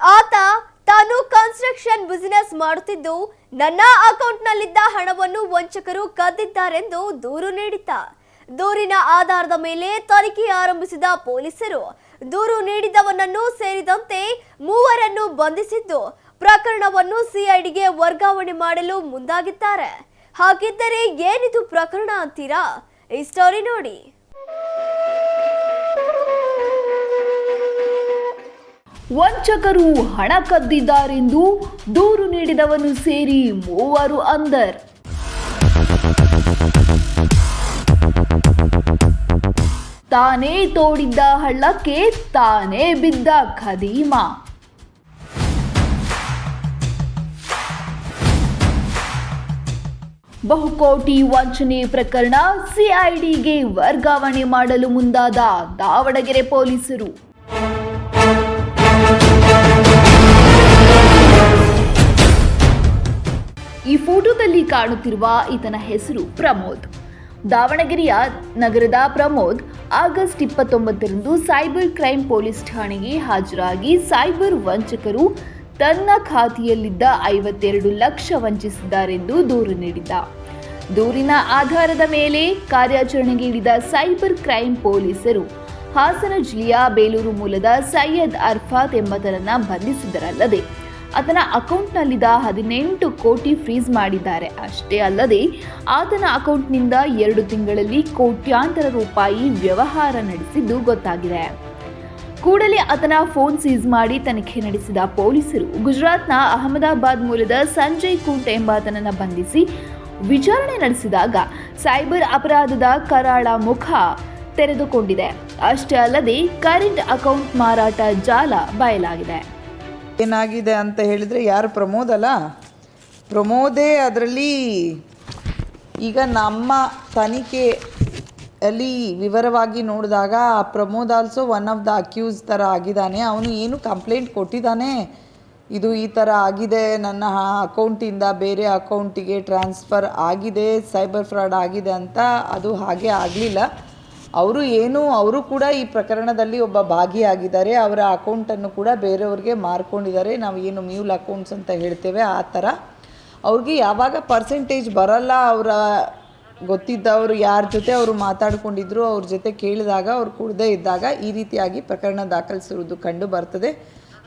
ಆತ ತಾನು construction business ಮಾಡುತ್ತಿದ್ದು ನನ್ನ ಅಕೌಂಟ್ನಲ್ಲಿದ್ದ ಹಣವನ್ನು ವಂಚಕರು ಕದ್ದಿದ್ದಾರೆಂದು ದೂರು ನೀಡಿದ್ದ. ದೂರಿನ ಆಧಾರದ ಮೇಲೆ ತನಿಖೆ ಆರಂಭಿಸಿದ ಪೊಲೀಸರು ದೂರು ನೀಡಿದವನನ್ನು ಸೇರಿದಂತೆ ಮೂವರನ್ನು ಬಂಧಿಸಿದ್ದು ಪ್ರಕರಣವನ್ನು ಸಿಐಡಿಗೆ ವರ್ಗಾವಣೆ ಮಾಡಲು ಮುಂದಾಗಿದ್ದಾರೆ. ಹಾಗಿದ್ದರೆ ಏನಿದು ಪ್ರಕರಣ ಅಂತೀರಾ? ಈ ಸ್ಟೋರಿ ನೋಡಿ. ವಂಚಕರು ಹಣ ಕದ್ದಿದ್ದಾರೆಂದು ದೂರು ನೀಡಿದವನು ಸೇರಿ ಮೂವರು ಅಂದರ್ ತಾನೇ ತೋಡಿದ್ದ ಹಳ್ಳಕ್ಕೆ ತಾನೇ ಬಿದ್ದ ಖದೀಮ. ಬಹುಕೋಟಿ ವಂಚನೆ ಪ್ರಕರಣ ಸಿಐಡಿಗೆ ವರ್ಗಾವಣೆ ಮಾಡಲು ಮುಂದಾದ ದಾವಣಗೆರೆ ಪೊಲೀಸರು. ಈ ಫೋಟೋದಲ್ಲಿ ಕಾಣುತ್ತಿರುವ ಈತನ ಹೆಸರು ಪ್ರಮೋದ್. ದಾವಣಗೆರೆಯ ನಗರದ ಪ್ರಮೋದ್ ಆಗಸ್ಟ್ ಇಪ್ಪತ್ತೊಂಬತ್ತರಂದು ಸೈಬರ್ ಕ್ರೈಮ್ ಪೊಲೀಸ್ ಠಾಣೆಗೆ ಹಾಜರಾಗಿ ಸೈಬರ್ ವಂಚಕರು ತನ್ನ ಖಾತೆಯಲ್ಲಿದ್ದ ಐವತ್ತೆರಡು ಲಕ್ಷ ವಂಚಿಸಿದ್ದಾರೆಂದು ದೂರು ನೀಡಿದ್ದ. ದೂರಿನ ಆಧಾರದ ಮೇಲೆ ಕಾರ್ಯಾಚರಣೆಗೆ ಇಳಿದ ಸೈಬರ್ ಕ್ರೈಂ ಪೊಲೀಸರು ಹಾಸನ ಜಿಲ್ಲೆಯ ಬೇಲೂರು ಮೂಲದ ಸೈಯದ್ ಅರ್ಫಾತ್ ಎಂಬತರನ್ನ ಬಂಧಿಸಿದರಲ್ಲದೆ ಆತನ ಅಕೌಂಟ್ನಲ್ಲಿದ್ದ ಹದಿನೆಂಟು ಕೋಟಿ ಫ್ರೀಸ್ ಮಾಡಿದ್ದಾರೆ. ಅಷ್ಟೇ ಅಲ್ಲದೆ, ಆತನ ಅಕೌಂಟ್ನಿಂದ ಎರಡು ತಿಂಗಳಲ್ಲಿ ಕೋಟ್ಯಾಂತರ ರೂಪಾಯಿ ವ್ಯವಹಾರ ನಡೆಸಿದ್ದು ಗೊತ್ತಾಗಿದೆ. ಕೂಡಲೇ ಆತನ ಫೋನ್ ಸೀಸ್ ಮಾಡಿ ತನಿಖೆ ನಡೆಸಿದ ಪೊಲೀಸರು, ಗುಜರಾತ್ನ ಅಹಮದಾಬಾದ್ ಮೂಲದ ಸಂಜಯ್ ಕುಂಟ್ ಎಂಬಾತನನ್ನು ಬಂಧಿಸಿ ವಿಚಾರಣೆ ನಡೆಸಿದಾಗ ಸೈಬರ್ ಅಪರಾಧದ ಕರಾಳ ಮುಖ ತೆರೆದುಕೊಂಡಿದೆ. ಅಷ್ಟೇ ಅಲ್ಲದೆ, ಕರೆಂಟ್ ಅಕೌಂಟ್ ಮಾರಾಟ ಜಾಲ ಬಯಲಾಗಿದೆ. ಏನಾಗಿದೆ ಅಂತ ಹೇಳಿದರೆ, ಯಾರು ಪ್ರಮೋದ್ ಅಲ್ಲ? ಪ್ರಮೋದೇ ಅದರಲ್ಲಿ ಈಗ ನಮ್ಮ ತನಿಖೆಯಲ್ಲಿ ವಿವರವಾಗಿ ನೋಡಿದಾಗ ಆ Pramod also one of the accuse ಥರ ಆಗಿದ್ದಾನೆ. ಅವನು ಏನು ಕಂಪ್ಲೇಂಟ್ ಕೊಟ್ಟಿದ್ದಾನೆ? ಇದು ಈ ಥರ ಆಗಿದೆ. ನನ್ನ ಅಕೌಂಟಿಂದ ಬೇರೆ ಅಕೌಂಟಿಗೆ ಟ್ರಾನ್ಸ್ಫರ್ ಆಗಿದೆ. ಸೈಬರ್ ಫ್ರಾಡ್ ಆಗಿದೆ ಅಂತ ಅದು ಹಾಗೆ ಆಗಲಿಲ್ಲ. ಅವರು ಏನು, ಅವರು ಕೂಡ ಈ ಪ್ರಕರಣದಲ್ಲಿ ಒಬ್ಬ ಭಾಗಿಯಾಗಿದ್ದಾರೆ. ಅವರ ಅಕೌಂಟನ್ನು ಕೂಡ ಬೇರೆಯವ್ರಿಗೆ ಮಾರ್ಕೊಂಡಿದ್ದಾರೆ. ನಾವು ಏನು ಮ್ಯೂಲ್ ಅಕೌಂಟ್ಸ್ ಅಂತ ಹೇಳ್ತೇವೆ, ಆ ಥರ ಅವ್ರಿಗೆ ಯಾವಾಗ ಪರ್ಸೆಂಟೇಜ್ ಬರಲ್ಲ, ಅವರ ಗೊತ್ತಿದ್ದವರು ಯಾರ ಜೊತೆ ಅವರು ಮಾತಾಡ್ಕೊಂಡಿದ್ರು, ಅವ್ರ ಜೊತೆ ಕೇಳಿದಾಗ, ಅವ್ರು ಕುಡ್ದೇ ಇದ್ದಾಗ ಈ ರೀತಿಯಾಗಿ ಪ್ರಕರಣ ದಾಖಲಿಸಿರುವುದು ಕಂಡು ಬರ್ತದೆ.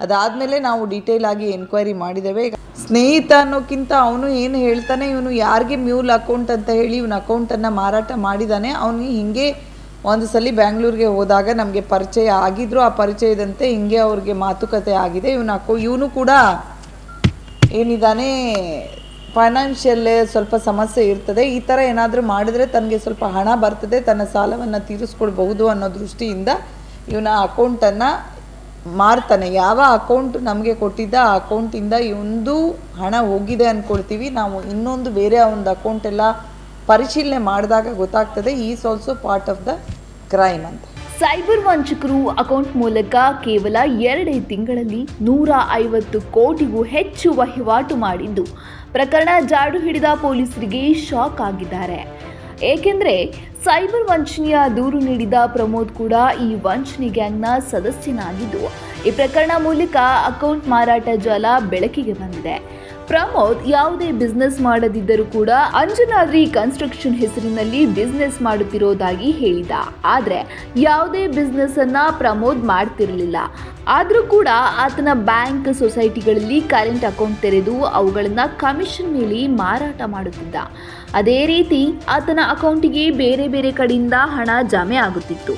ಅದಾದಮೇಲೆ ನಾವು ಡೀಟೇಲ್ ಆಗಿ ಎನ್ಕ್ವೈರಿ ಮಾಡಿದ್ದೇವೆ. ಈಗ ಸ್ನೇಹಿತ ಅನ್ನೋಕ್ಕಿಂತ ಅವನು ಏನು ಹೇಳ್ತಾನೆ, ಇವನು ಯಾರಿಗೆ ಮ್ಯೂಲ್ ಅಕೌಂಟ್ ಅಂತ ಹೇಳಿ, ಇವನ ಅಕೌಂಟನ್ನು ಮಾರಾಟ ಮಾಡಿದ್ದಾನೆ ಅವನು ಹಿಂಗೆ ಒಂದು ಸಲ ಬ್ಯಾಂಗ್ಳೂರಿಗೆ ಹೋದಾಗ ನಮಗೆ ಪರಿಚಯ ಆಗಿದ್ರು. ಆ ಪರಿಚಯದಂತೆ ಹಿಂಗೆ ಅವ್ರಿಗೆ ಮಾತುಕತೆ ಆಗಿದೆ. ಇವನು ಹಾಕೋ ಇವನು ಕೂಡ ಏನಿದ್ದಾನೆ ಫೈನಾನ್ಷಿಯಲ್ಲೇ ಸ್ವಲ್ಪ ಸಮಸ್ಯೆ ಇರ್ತದೆ. ಈ ಥರ ಏನಾದರೂ ಮಾಡಿದರೆ ತನಗೆ ಸ್ವಲ್ಪ ಹಣ ಬರ್ತದೆ, ತನ್ನ ಸಾಲವನ್ನು ತೀರಿಸ್ಕೊಳ್ಬಹುದು ಅನ್ನೋ ದೃಷ್ಟಿಯಿಂದ ಇವನ ಅಕೌಂಟನ್ನು ಮಾರ್ತಾನೆ. ಯಾವ ಅಕೌಂಟ್ ನಮಗೆ ಕೊಟ್ಟಿದ್ದ, ಆ ಅಕೌಂಟಿಂದ ಇವಂದು ಹಣ ಹೋಗಿದೆ ಅಂದ್ಕೊಳ್ತೀವಿ ನಾವು ಇನ್ನೊಂದು ಬೇರೆ ಒಂದು ಅಕೌಂಟೆಲ್ಲ ಪರಿಶೀಲನೆ ಮಾಡಿದಾಗ ಗೊತ್ತಾಗ್ತದೆ. Is also part of the crime ಅಂತ. ಸೈಬರ್ ವಂಚಕರು ಅಕೌಂಟ್ ಮೂಲಕ ಕೇವಲ ಎರಡೇ ತಿಂಗಳಲ್ಲಿ ನೂರ ಐವತ್ತು ಕೋಟಿಗೂ ಹೆಚ್ಚು ವಹಿವಾಟು ಮಾಡಿದ್ದು. ಪ್ರಕರಣ ಜಾಡು ಹಿಡಿದ ಪೊಲೀಸರಿಗೆ ಶಾಕ್ ಆಗಿದ್ದಾರೆ. ಏಕೆಂದರೆ ಸೈಬರ್ ವಂಚನೆಯ ದೂರು ನೀಡಿದ ಪ್ರಮೋದ್ ಕೂಡ ಈ ವಂಚನೆ ಗ್ಯಾಂಗ್ನ ಸದಸ್ಯನಾಗಿದ್ದು, ಈ ಪ್ರಕರಣ ಮೂಲಕ ಅಕೌಂಟ್ ಮಾರಾಟ ಜಾಲ ಬೆಳಕಿಗೆ ಬಂದಿದೆ. ಪ್ರಮೋದ್ ಯಾವುದೇ ಬಿಸ್ನೆಸ್ ಮಾಡದಿದ್ದರೂ ಕೂಡ ಅಂಜನಾದ್ರಿ ಕನ್ಸ್ಟ್ರಕ್ಷನ್ ಹೆಸರಿನಲ್ಲಿ ಬಿಸ್ನೆಸ್ ಮಾಡುತ್ತಿರೋದಾಗಿ ಹೇಳಿದ. ಆದರೆ ಯಾವುದೇ ಬಿಸ್ನೆಸ್ ಅನ್ನ ಪ್ರಮೋದ್ ಮಾಡ್ತಿರಲಿಲ್ಲ. ಆದರೂ ಕೂಡ ಆತನ ಬ್ಯಾಂಕ್ ಸೊಸೈಟಿಗಳಲ್ಲಿ ಕರೆಂಟ್ ಅಕೌಂಟ್ ತೆರೆದು ಅವುಗಳನ್ನು ಕಮಿಷನ್ ಮೇಲೆ ಮಾರಾಟ ಮಾಡುತ್ತಿದ್ದ. ಅದೇ ರೀತಿ ಆತನ ಅಕೌಂಟಿಗೆ ಬೇರೆ ಬೇರೆ ಕಡೆಯಿಂದ ಹಣ ಜಮೆ ಆಗುತ್ತಿತ್ತು.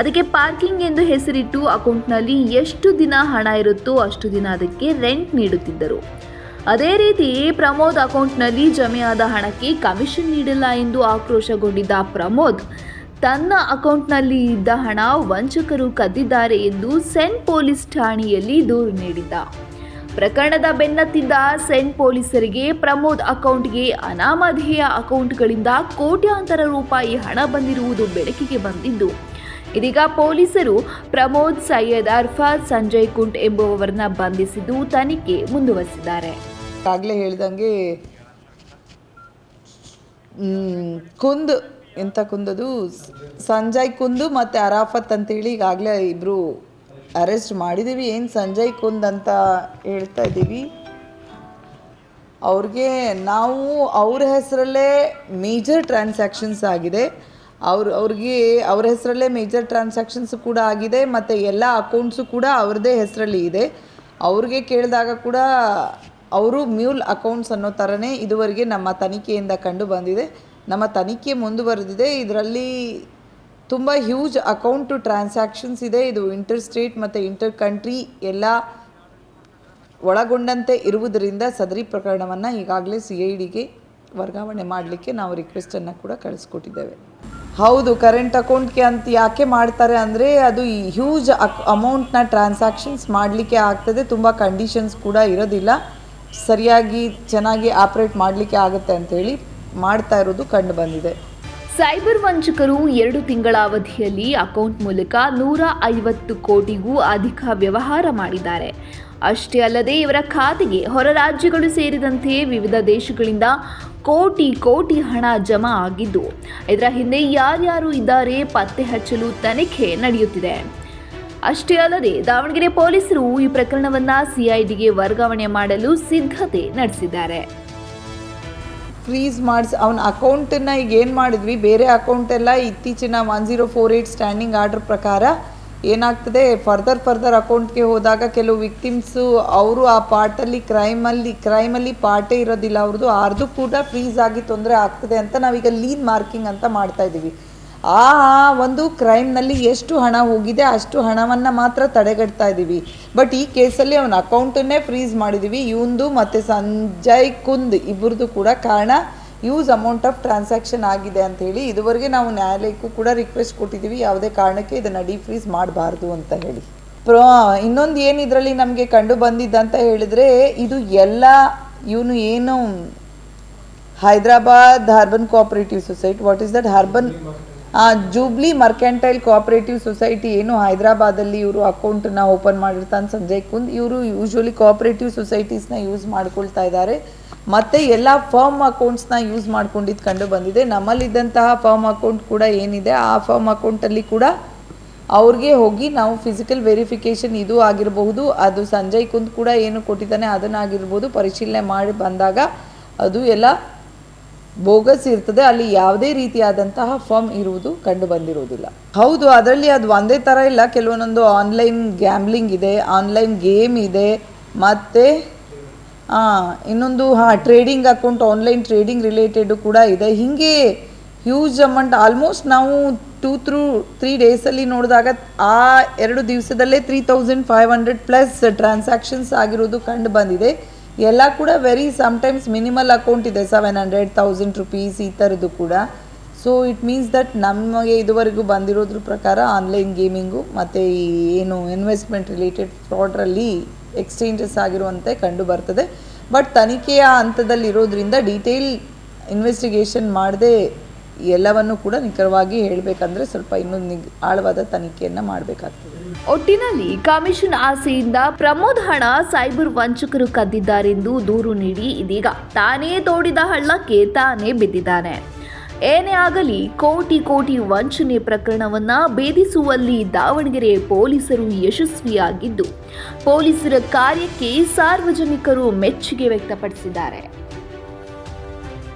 ಅದಕ್ಕೆ ಪಾರ್ಕಿಂಗ್ ಎಂದು ಹೆಸರಿಟ್ಟು ಅಕೌಂಟ್ನಲ್ಲಿ ಎಷ್ಟು ದಿನ ಹಣ ಇರುತ್ತೋ ಅಷ್ಟು ದಿನ ಅದಕ್ಕೆ ರೆಂಟ್ ನೀಡುತ್ತಿದ್ದರು. ಅದೇ ರೀತಿ ಪ್ರಮೋದ್ ಅಕೌಂಟ್ನಲ್ಲಿ ಜಮೆಯಾದ ಹಣಕ್ಕೆ ಕಮಿಷನ್ ನೀಡಿಲ್ಲ ಎಂದು ಆಕ್ರೋಶಗೊಂಡಿದ್ದ ಪ್ರಮೋದ್, ತನ್ನ ಅಕೌಂಟ್ನಲ್ಲಿ ಇದ್ದ ಹಣ ವಂಚಕರು ಕದ್ದಿದ್ದಾರೆ ಎಂದು ಸೆಂಟ್ ಪೊಲೀಸ್ ಠಾಣೆಯಲ್ಲಿ ದೂರು ನೀಡಿದ್ದ. ಪ್ರಕರಣದ ಬೆನ್ನತ್ತಿದ್ದ ಸೆಂಟ್ ಪೊಲೀಸರಿಗೆ ಪ್ರಮೋದ್ ಅಕೌಂಟ್ಗೆ ಅನಾಮಧೇಯ ಅಕೌಂಟ್ಗಳಿಂದ ಕೋಟ್ಯಾಂತರ ರೂಪಾಯಿ ಹಣ ಬಂದಿರುವುದು ಬೆಳಕಿಗೆ ಬಂದಿದ್ದು, ಇದೀಗ ಪೊಲೀಸರು ಪ್ರಮೋದ್ ಸೈಯದ್ ಅರ್ಫಾಜ್ ಸಂಜಯ್ ಕುಂಟ್ ಎಂಬುವವರನ್ನ ಬಂಧಿಸಿದ್ದು ತನಿಖೆ ಮುಂದುವರಿಸಿದ್ದಾರೆ. ಆಗಲೇ ಹೇಳ್ದಂಗೆ ಕುಂದ್ ಎಂಥ ಕುಂದದು? ಸಂಜಯ್ ಕುಂದು ಮತ್ತು ಅರಾಫತ್ ಅಂತೇಳಿ ಈಗಾಗಲೇ ಇಬ್ಬರು ಅರೆಸ್ಟ್ ಮಾಡಿದ್ದೀವಿ ಏನು ಸಂಜಯ್ ಕುಂದ್ ಅಂತ ಹೇಳ್ತಾ ಇದ್ದೀವಿ? ಅವ್ರಿಗೆ ನಾವು ಅವ್ರ ಹೆಸರಲ್ಲೇ ಮೇಜರ್ ಟ್ರಾನ್ಸಾಕ್ಷನ್ಸ್ ಆಗಿದೆ. ಅವ್ರು, ಅವ್ರಿಗೆ ಅವ್ರ ಹೆಸರಲ್ಲೇ ಮೇಜರ್ ಟ್ರಾನ್ಸಾಕ್ಷನ್ಸ್ ಕೂಡ ಆಗಿದೆ ಮತ್ತು ಎಲ್ಲ ಅಕೌಂಟ್ಸು ಕೂಡ ಅವ್ರದ್ದೇ ಹೆಸರಲ್ಲಿ ಇದೆ. ಅವ್ರಿಗೆ ಕೇಳಿದಾಗ ಕೂಡ ಅವರು ಮ್ಯೂಲ್ ಅಕೌಂಟ್ಸ್ ಅನ್ನೋ ಥರನೇ ಇದುವರೆಗೆ ನಮ್ಮ ತನಿಖೆಯಿಂದ ಕಂಡು ಬಂದಿದೆ. ನಮ್ಮ ತನಿಖೆ ಮುಂದುವರೆದಿದೆ. ಇದರಲ್ಲಿ ತುಂಬ ಹ್ಯೂಜ್ ಅಕೌಂಟು ಟ್ರಾನ್ಸಾಕ್ಷನ್ಸ್ ಇದೆ. ಇದು ಇಂಟರ್ ಸ್ಟೇಟ್ ಮತ್ತು ಇಂಟರ್ ಕಂಟ್ರಿ ಎಲ್ಲ ಒಳಗೊಂಡಂತೆ ಇರುವುದರಿಂದ ಸದರಿ ಪ್ರಕರಣವನ್ನು ಈಗಾಗಲೇ ಸಿ ಐ ಡಿಗೆ ವರ್ಗಾವಣೆ ಮಾಡಲಿಕ್ಕೆ ನಾವು ರಿಕ್ವೆಸ್ಟನ್ನು ಕೂಡ ಕಳಿಸ್ಕೊಟ್ಟಿದ್ದೇವೆ. ಹೌದು ಕರೆಂಟ್ ಅಕೌಂಟ್ಗೆ ಅಂತ ಯಾಕೆ ಮಾಡ್ತಾರೆ ಅಂದರೆ ಅದು ಈ ಹ್ಯೂಜ್ ಅಕ್ ಅಮೌಂಟ್ನ ಟ್ರಾನ್ಸಾಕ್ಷನ್ಸ್ ಮಾಡಲಿಕ್ಕೆ ಆಗ್ತದೆ. ತುಂಬ ಕಂಡೀಷನ್ಸ್ ಕೂಡ ಇರೋದಿಲ್ಲ. ಸರಿಯಾಗಿ ಚೆನ್ನಾಗಿ ಆಪರೇಟ್ ಮಾಡಲಿಕ್ಕೆ ಆಗುತ್ತೆ ಅಂತೇಳಿ ಮಾಡ್ತಾ ಇರೋದು ಕಂಡು ಬಂದಿದೆ. ಸೈಬರ್ ವಂಚಕರು ಎರಡು ತಿಂಗಳ ಅವಧಿಯಲ್ಲಿ ಅಕೌಂಟ್ ಮೂಲಕ ನೂರ ಐವತ್ತು ಕೋಟಿಗೂ ಅಧಿಕ ವ್ಯವಹಾರ ಮಾಡಿದ್ದಾರೆ. ಅಷ್ಟೇ ಅಲ್ಲದೆ ಇವರ ಖಾತೆಗೆ ಹೊರ ರಾಜ್ಯಗಳು ಸೇರಿದಂತೆ ವಿವಿಧ ದೇಶಗಳಿಂದ ಕೋಟಿ ಕೋಟಿ ಹಣ ಜಮಾ ಆಗಿದ್ದು, ಇದರ ಹಿಂದೆ ಯಾರ್ಯಾರು ಇದ್ದಾರೆ ಪತ್ತೆ ಹಚ್ಚಲು ತನಿಖೆ ನಡೆಯುತ್ತಿದೆ. ಅಷ್ಟೇ ಅಲ್ಲದೆ ದಾವಣಗೆರೆ ಪೊಲೀಸರು ಈ ಪ್ರಕರಣವನ್ನ ಸಿಐಡಿಗೆ ವರ್ಗಾವಣೆ ಮಾಡಲು ಸಿದ್ಧತೆ ನಡೆಸಿದ್ದಾರೆ. ಫ್ರೀಸ್ ಮಾಡಿಸಿ ಅವನ ಅಕೌಂಟನ್ನು ಈಗ ಏನು ಮಾಡಿದ್ವಿ? ಬೇರೆ ಅಕೌಂಟ್ ಎಲ್ಲ ಇತ್ತೀಚಿನ one zero four eight standing order ಪ್ರಕಾರ ಏನಾಗ್ತದೆ? ಫರ್ದರ್ ಫರ್ದರ್ ಅಕೌಂಟ್ಗೆ ಹೋದಾಗ ಕೆಲವು ವಿಕ್ಟಿಮ್ಸು ಅವರು ಆ ಪಾರ್ಟಲ್ಲಿ ಕ್ರೈಮಲ್ಲಿ ಕ್ರೈಮಲ್ಲಿ ಪಾರ್ಟೇ ಇರೋದಿಲ್ಲ. ಅವ್ರದ್ದು ಆರ್ದು ಕೂಡ ಫ್ರೀಸ್ ಆಗಿ ತೊಂದರೆ ಆಗ್ತದೆ ಅಂತ ನಾವೀಗ ಲೀನ್ ಮಾರ್ಕಿಂಗ್ ಅಂತ ಮಾಡ್ತಾ ಇದ್ದೀವಿ ಆ ಒಂದು ಕ್ರೈಮ್ನಲ್ಲಿ ಎಷ್ಟು ಹಣ ಹೋಗಿದೆ ಅಷ್ಟು ಹಣವನ್ನು ಮಾತ್ರ ತಡೆಗಟ್ತಾ ಇದ್ದೀವಿ ಬಟ್ ಈ ಕೇಸಲ್ಲಿ ಅವನ ಅಕೌಂಟನ್ನೇ ಫ್ರೀಸ್ ಮಾಡಿದ್ದೀವಿ ಇವಂದು ಮತ್ತು ಸಂಜಯ್ ಕುಂದ್ ಇಬ್ಬರದು ಕೂಡ ಕಾರಣ ಯೂಸ್ ಅಮೌಂಟ್ ಆಫ್ ಟ್ರಾನ್ಸಾಕ್ಷನ್ ಆಗಿದೆ ಅಂತ ಹೇಳಿ ಇದುವರೆಗೆ ನಾವು ನ್ಯಾಯಾಲಯಕ್ಕೂ ಕೂಡ ರಿಕ್ವೆಸ್ಟ್ ಕೊಟ್ಟಿದ್ದೀವಿ ಯಾವುದೇ ಕಾರಣಕ್ಕೆ ಇದನ್ನು ಡಿಫ್ರೀಸ್ ಮಾಡಬಾರ್ದು ಅಂತ ಹೇಳಿ. ಪ್ರೋ, ಇನ್ನೊಂದು ಏನು ಇದರಲ್ಲಿ ನಮಗೆ ಕಂಡು ಬಂದಿದ್ದಂತ ಹೇಳಿದ್ರೆ ಇದು ಎಲ್ಲ ಇವನು ಏನು Hyderabad urban cooperative society what is that urban jubilee mercantile cooperative society ಏನು ಹೈದರಾಬಾದಲ್ಲಿ ಇವರು ಅಕೌಂಟನ್ನ ಓಪನ್ ಮಾಡಿರ್ತಾನೆ ಸಂಜಯ್ ಕುಂದ್, ಇವರು ಯೂಶ್ವಲಿ ಕೋಆಪರೇಟಿವ್ ಸೊಸೈಟೀಸ್ನ ಯೂಸ್ ಮಾಡ್ಕೊಳ್ತಾ ಇದ್ದಾರೆ ಮತ್ತು ಎಲ್ಲ ಫರ್ಮ್ ಅಕೌಂಟ್ಸ್ನ ಯೂಸ್ ಮಾಡ್ಕೊಂಡಿದ್ದು ಕಂಡು ಬಂದಿದೆ. ನಮ್ಮಲ್ಲಿದ್ದಂತಹ ಫರ್ಮ್ ಅಕೌಂಟ್ ಕೂಡ ಏನಿದೆ, ಆ ಫರ್ಮ್ ಅಕೌಂಟಲ್ಲಿ ಕೂಡ ಅವ್ರಿಗೆ ಹೋಗಿ ನಾವು ಫಿಸಿಕಲ್ ವೆರಿಫಿಕೇಷನ್ ಇದು ಆಗಿರಬಹುದು, ಅದು ಸಂಜಯ್ ಕುಂದ್ ಕೂಡ ಏನು ಕೊಟ್ಟಿದ್ದಾನೆ ಅದನ್ನಾಗಿರ್ಬೋದು, ಪರಿಶೀಲನೆ ಮಾಡಿ ಬಂದಾಗ ಅದು ಎಲ್ಲ ಬೋಗಸ್ ಇರ್ತದೆ, ಅಲ್ಲಿ ಯಾವುದೇ ರೀತಿಯಾದಂತಹ ಫರ್ಮ್ ಇರುವುದು ಕಂಡು ಬಂದಿರುವುದಿಲ್ಲ. ಹೌದು, ಅದರಲ್ಲಿ ಅದು ಒಂದೇ ಥರ ಇಲ್ಲ, ಕೆಲವೊಂದೊಂದು ಆನ್ಲೈನ್ ಗ್ಯಾಮ್ಲಿಂಗ್ ಇದೆ, ಆನ್ಲೈನ್ ಗೇಮ್ ಇದೆ, ಮತ್ತು ಇನ್ನೊಂದು, ಹಾಂ, trading account, online trading related ಕೂಡ ಇದೆ. ಹೀಗೆ ಹ್ಯೂಜ್ ಅಮೌಂಟ್ ಆಲ್ಮೋಸ್ಟ್ ನಾವು ಟೂ ತ್ರೂ ತ್ರೀ ಡೇಸಲ್ಲಿ ನೋಡಿದಾಗ ಆ ಎರಡು ದಿವಸದಲ್ಲೇ three thousand five hundred plus transactions ಆಗಿರೋದು ಕಂಡು ಬಂದಿದೆ. ಎಲ್ಲ ಕೂಡ ವೆರಿ ಸಮ್ಟೈಮ್ಸ್ ಮಿನಿಮಲ್ ಅಕೌಂಟ್ ಇದೆ ಸೆವೆನ್ ಹಂಡ್ರೆಡ್ ತೌಸಂಡ್ ರುಪೀಸ್ ಈ ಥರದ್ದು ಕೂಡ. ಸೊ ಇಟ್ ಮೀನ್ಸ್ ದಟ್ ನಮಗೆ ಇದುವರೆಗೂ ಬಂದಿರೋದ್ರ ಪ್ರಕಾರ ಆನ್ಲೈನ್ ಗೇಮಿಂಗು ಮತ್ತು ಈ ಏನು ಇನ್ವೆಸ್ಟ್ಮೆಂಟ್ ರಿಲೇಟೆಡ್ ಫ್ರಾಡ್ರಲ್ಲಿ ಎಕ್ಸ್ಚೇಂಜಸ್ ಆಗಿರುವಂತೆ ಕಂಡು ಬರ್ತದೆ. ಬಟ್ ತನಿಖೆಯ ಹಂತದಲ್ಲಿರೋದ್ರಿಂದ ಡೀಟೇಲ್ ಇನ್ವೆಸ್ಟಿಗೇಷನ್ ಮಾಡದೆ ಎಲ್ಲವನ್ನು ಕೂಡ ನಿಖರವಾಗಿ ಹೇಳಬೇಕಂದ್ರೆ ಸ್ವಲ್ಪ ಇನ್ನೊಂದು ನಿಗ್ ಆಳವಾದ ತನಿಖೆಯನ್ನು ಮಾಡಬೇಕಾಗ್ತದೆ. ಒಟ್ಟಿನಲ್ಲಿ ಕಮಿಷನ್ ಆಸೆಯಿಂದ ಪ್ರಮೋದ್ ಹಣ ಸೈಬರ್ ವಂಚಕರು ಕದ್ದಿದ್ದಾರೆಂದು ದೂರು ನೀಡಿ ಇದೀಗ ತಾನೇ ತೋಡಿದ ಹಳ್ಳಕ್ಕೆ ತಾನೇ ಬಿದ್ದಿದ್ದಾನೆ. ಏನೇ ಆಗಲಿ ಕೋಟಿ ಕೋಟಿ ವಂಚನೆ ಪ್ರಕರಣವನ್ನ ಭೇದಿಸುವಲ್ಲಿ ದಾವಣಗೆರೆ ಪೊಲೀಸರು ಯಶಸ್ವಿಯಾಗಿದ್ದು, ಪೊಲೀಸರ ಕಾರ್ಯಕ್ಕೆ ಸಾರ್ವಜನಿಕರು ಮೆಚ್ಚುಗೆ ವ್ಯಕ್ತಪಡಿಸಿದ್ದಾರೆ.